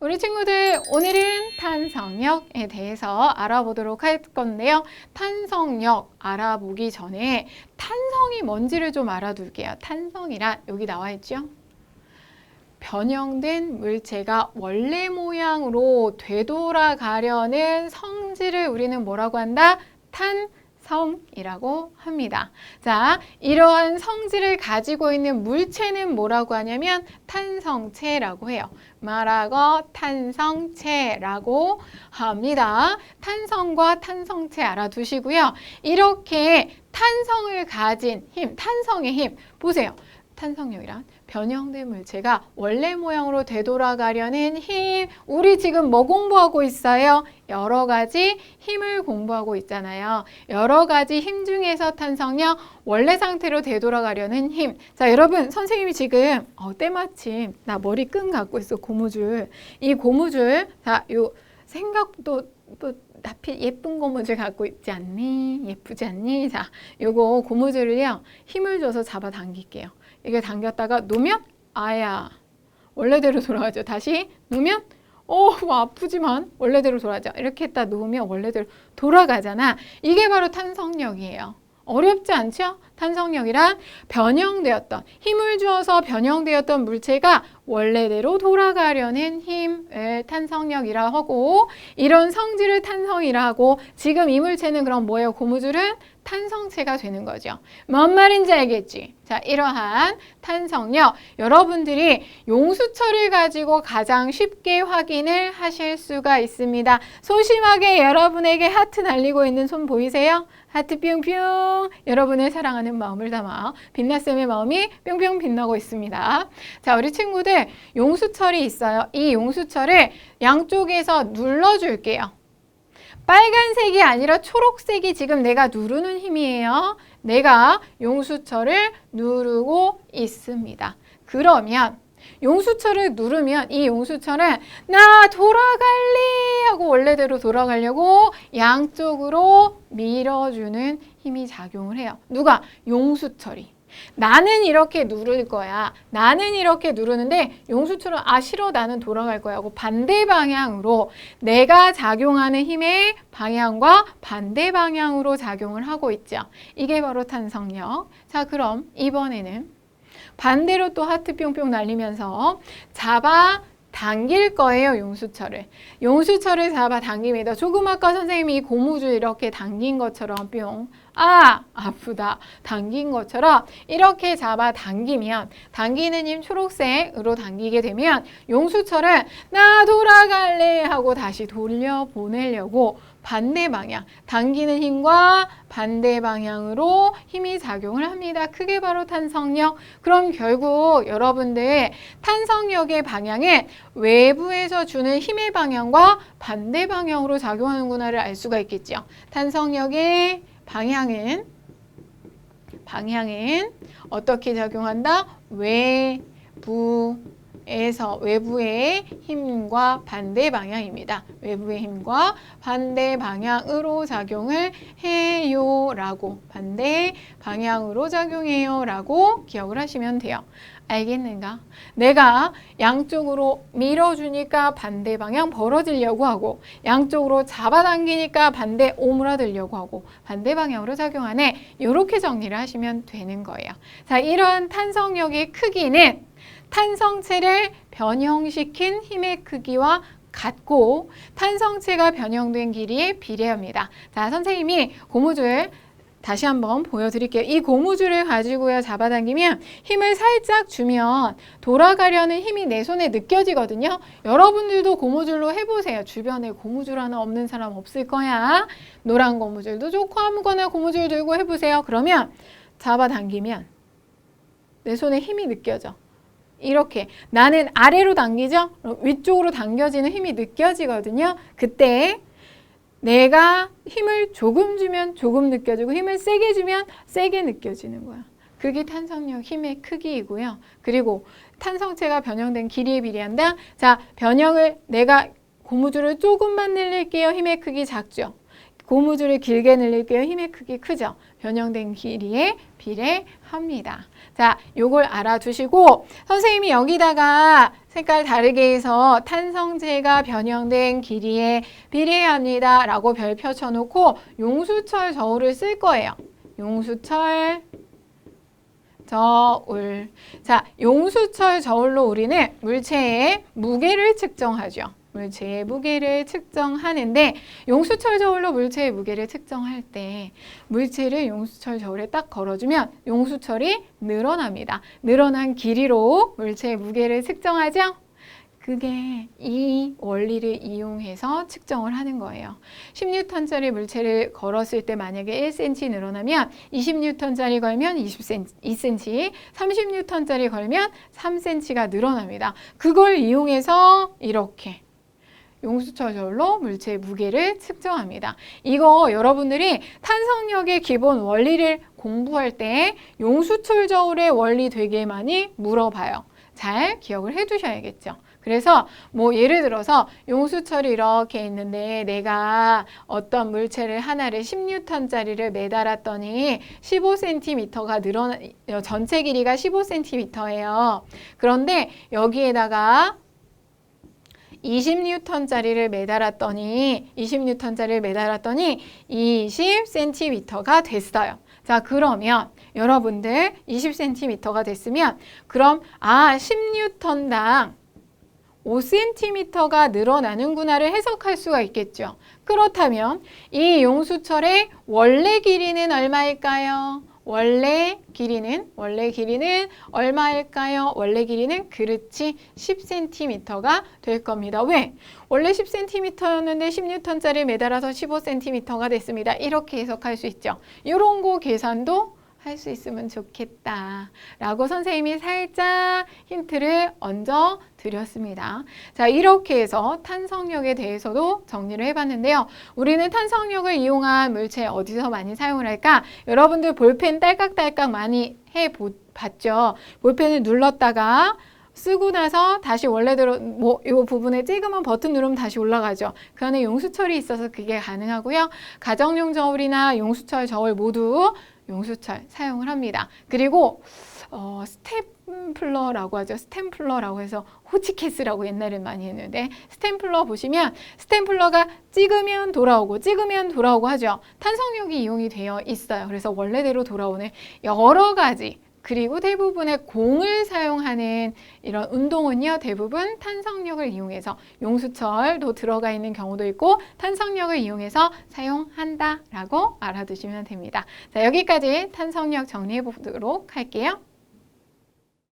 우리 친구들 오늘은 탄성역에 대해서 알아보도록 할 건데요. 탄성역 알아보기 전에 탄성이 뭔지를 좀 알아둘게요. 탄성이란 여기 나와 있죠? 변형된 물체가 원래 모양으로 되돌아가려는 성질을 우리는 뭐라고 한다? 탄 성이라고 합니다. 자, 이러한 성질을 가지고 있는 물체는 뭐라고 하냐면 탄성체라고 해요. 말하고 탄성체라고 합니다. 탄성과 탄성체 알아두시고요. 이렇게 탄성을 가진 힘, 탄성의 힘 보세요. 탄성력이란 변형된 물체가 원래 모양으로 되돌아가려는 힘. 우리 지금 뭐 공부하고 있어요? 여러 가지 힘을 공부하고 있잖아요. 여러 가지 힘 중에서 탄성력, 원래 상태로 되돌아가려는 힘. 자, 여러분, 선생님이 지금 어, 때마침 나 머리 끈 갖고 있어, 고무줄. 이 고무줄, 자, 요 생각도 또 나필 예쁜 고무줄 갖고 있지 않니? 예쁘지 않니? 자, 요거 고무줄을요, 힘을 줘서 잡아 당길게요. 이게 당겼다가 놓으면 아야 원래대로 돌아가죠. 다시 놓으면 오 아프지만 원래대로 돌아가죠. 이렇게 했다 놓으면 원래대로 돌아가잖아. 이게 바로 탄성력이에요. 어렵지 않죠? 탄성력이란 변형되었던 힘을 주어서 변형되었던 물체가 원래대로 돌아가려는 힘을 탄성력이라 하고 이런 성질을 탄성이라 하고 지금 이 물체는 그럼 뭐예요? 고무줄은 탄성체가 되는 거죠. 뭔 말인지 알겠지? 자, 이러한 탄성력 여러분들이 용수철을 가지고 가장 쉽게 확인을 하실 수가 있습니다. 소심하게 여러분에게 하트 날리고 있는 손 보이세요? 하트 뿅뿅 여러분을 사랑하는 마음을 담아 빛나쌤의 마음이 뿅뿅 빛나고 있습니다. 자, 우리 친구들 용수철이 있어요. 이 용수철을 양쪽에서 눌러줄게요. 빨간색이 아니라 초록색이 지금 내가 누르는 힘이에요. 내가 용수철을 누르고 있습니다. 그러면 용수철을 누르면 이 용수철은 나 돌아갈래 하고 원래대로 돌아가려고 양쪽으로 밀어주는 힘이 작용을 해요. 누가? 용수철이. 나는 이렇게 누를 거야. 나는 이렇게 누르는데 용수철은 아 싫어 나는 돌아갈 거야 하고 반대 방향으로 내가 작용하는 힘의 방향과 반대 방향으로 작용을 하고 있죠. 이게 바로 탄성력. 자 그럼 이번에는 반대로 또 하트 뿅뿅 날리면서 잡아 당길 거예요, 용수철을. 용수철을 잡아 당깁니다. 조금 아까 선생님이 이 고무줄 이렇게 당긴 것처럼 뿅. 아, 아프다. 당긴 것처럼 이렇게 잡아 당기면 당기는 힘 초록색으로 당기게 되면 용수철은 나 돌아갈래 하고 다시 돌려 보내려고 반대 방향, 당기는 힘과 반대 방향으로 힘이 작용을 합니다. 그게 바로 탄성력. 그럼 결국 여러분들 탄성력의 방향은 외부에서 주는 힘의 방향과 반대 방향으로 작용하는구나를 알 수가 있겠죠. 탄성력의 방향은 방향은 어떻게 작용한다? 외부 에서 외부의 힘과 반대 방향입니다. 외부의 힘과 반대 방향으로 작용을 해요 라고 반대 방향으로 작용해요 라고 기억을 하시면 돼요. 알겠는가? 내가 양쪽으로 밀어주니까 반대 방향 벌어지려고 하고 양쪽으로 잡아당기니까 반대 오므라들려고 하고 반대 방향으로 작용하네. 이렇게 정리를 하시면 되는 거예요. 자, 이러한 탄성력의 크기는 탄성체를 변형시킨 힘의 크기와 같고 탄성체가 변형된 길이에 비례합니다. 자, 선생님이 고무줄 다시 한번 보여드릴게요. 이 고무줄을 가지고요 잡아당기면 힘을 살짝 주면 돌아가려는 힘이 내 손에 느껴지거든요. 여러분들도 고무줄로 해보세요. 주변에 고무줄 하나 없는 사람 없을 거야. 노란 고무줄도 좋고 아무거나 고무줄 들고 해보세요. 그러면 잡아당기면 내 손에 힘이 느껴져. 이렇게 나는 아래로 당기죠? 위쪽으로 당겨지는 힘이 느껴지거든요. 그때 내가 힘을 조금 주면 조금 느껴지고 힘을 세게 주면 세게 느껴지는 거야. 그게 탄성력 힘의 크기이고요. 그리고 탄성체가 변형된 길이에 비례한다. 자, 변형을 내가 고무줄을 조금만 늘릴게요. 힘의 크기 작죠. 고무줄을 길게 늘릴게요. 힘의 크기 크죠? 변형된 길이에 비례합니다. 자, 요걸 알아두시고 선생님이 여기다가 색깔 다르게 해서 탄성체가 변형된 길이에 비례합니다. 라고 별 펴쳐놓고 용수철 저울을 쓸 거예요. 용수철 저울. 자, 용수철 저울로 우리는 물체의 무게를 측정하죠. 물체의 무게를 측정하는데 용수철 저울로 물체의 무게를 측정할 때 물체를 용수철 저울에 딱 걸어주면 용수철이 늘어납니다. 늘어난 길이로 물체의 무게를 측정하죠. 그게 이 원리를 이용해서 측정을 하는 거예요. 10N짜리 물체를 걸었을 때 만약에 1cm 늘어나면 20N짜리 걸면 20cm, 2cm, 30N짜리 걸면 3cm가 늘어납니다. 그걸 이용해서 이렇게 용수철 저울로 물체의 무게를 측정합니다. 이거 여러분들이 탄성력의 기본 원리를 공부할 때 용수철 저울의 원리 되게 많이 물어봐요. 잘 기억을 해 두셔야겠죠. 그래서 뭐 예를 들어서 용수철이 이렇게 있는데 내가 어떤 물체를 하나를 10N짜리를 매달았더니 15cm가 늘어나 전체 길이가 15cm예요. 그런데 여기에다가 20N짜리를 매달았더니 20N짜리를 매달았더니 20cm가 됐어요. 자, 그러면 여러분들 20cm가 됐으면 그럼 아 10N당 5cm가 늘어나는구나를 해석할 수가 있겠죠. 그렇다면 이 용수철의 원래 길이는 얼마일까요? 원래 길이는 원래 길이는 얼마일까요? 원래 길이는 그렇지 10cm가 될 겁니다. 왜? 원래 10cm였는데 10N짜리 매달아서 15cm가 됐습니다. 이렇게 해석할 수 있죠. 이런 거 계산도 할 수 있으면 좋겠다. 라고 선생님이 살짝 힌트를 얹어 드렸습니다. 자, 이렇게 해서 탄성력에 대해서도 정리를 해봤는데요. 우리는 탄성력을 이용한 물체 어디서 많이 사용을 할까? 여러분들 볼펜 딸깍딸깍 많이 해 봤죠? 볼펜을 눌렀다가 쓰고 나서 다시 원래대로 뭐 이 부분에 찍으면 버튼 누르면 다시 올라가죠. 그 안에 용수철이 있어서 그게 가능하고요. 가정용 저울이나 용수철 저울 모두 용수철 사용을 합니다. 그리고 어, 스탬플러라고 하죠. 스탬플러라고 해서 호치케스라고 옛날에 많이 했는데 스탬플러 보시면 스탬플러가 찍으면 돌아오고 찍으면 돌아오고 하죠. 탄성력이 이용이 되어 있어요. 그래서 원래대로 돌아오는 여러 가지 그리고 대부분의 공을 사용하는 이런 운동은요, 대부분 탄성력을 이용해서 용수철도 들어가 있는 경우도 있고 탄성력을 이용해서 사용한다라고 알아두시면 됩니다. 자, 여기까지 탄성력 정리해 보도록 할게요.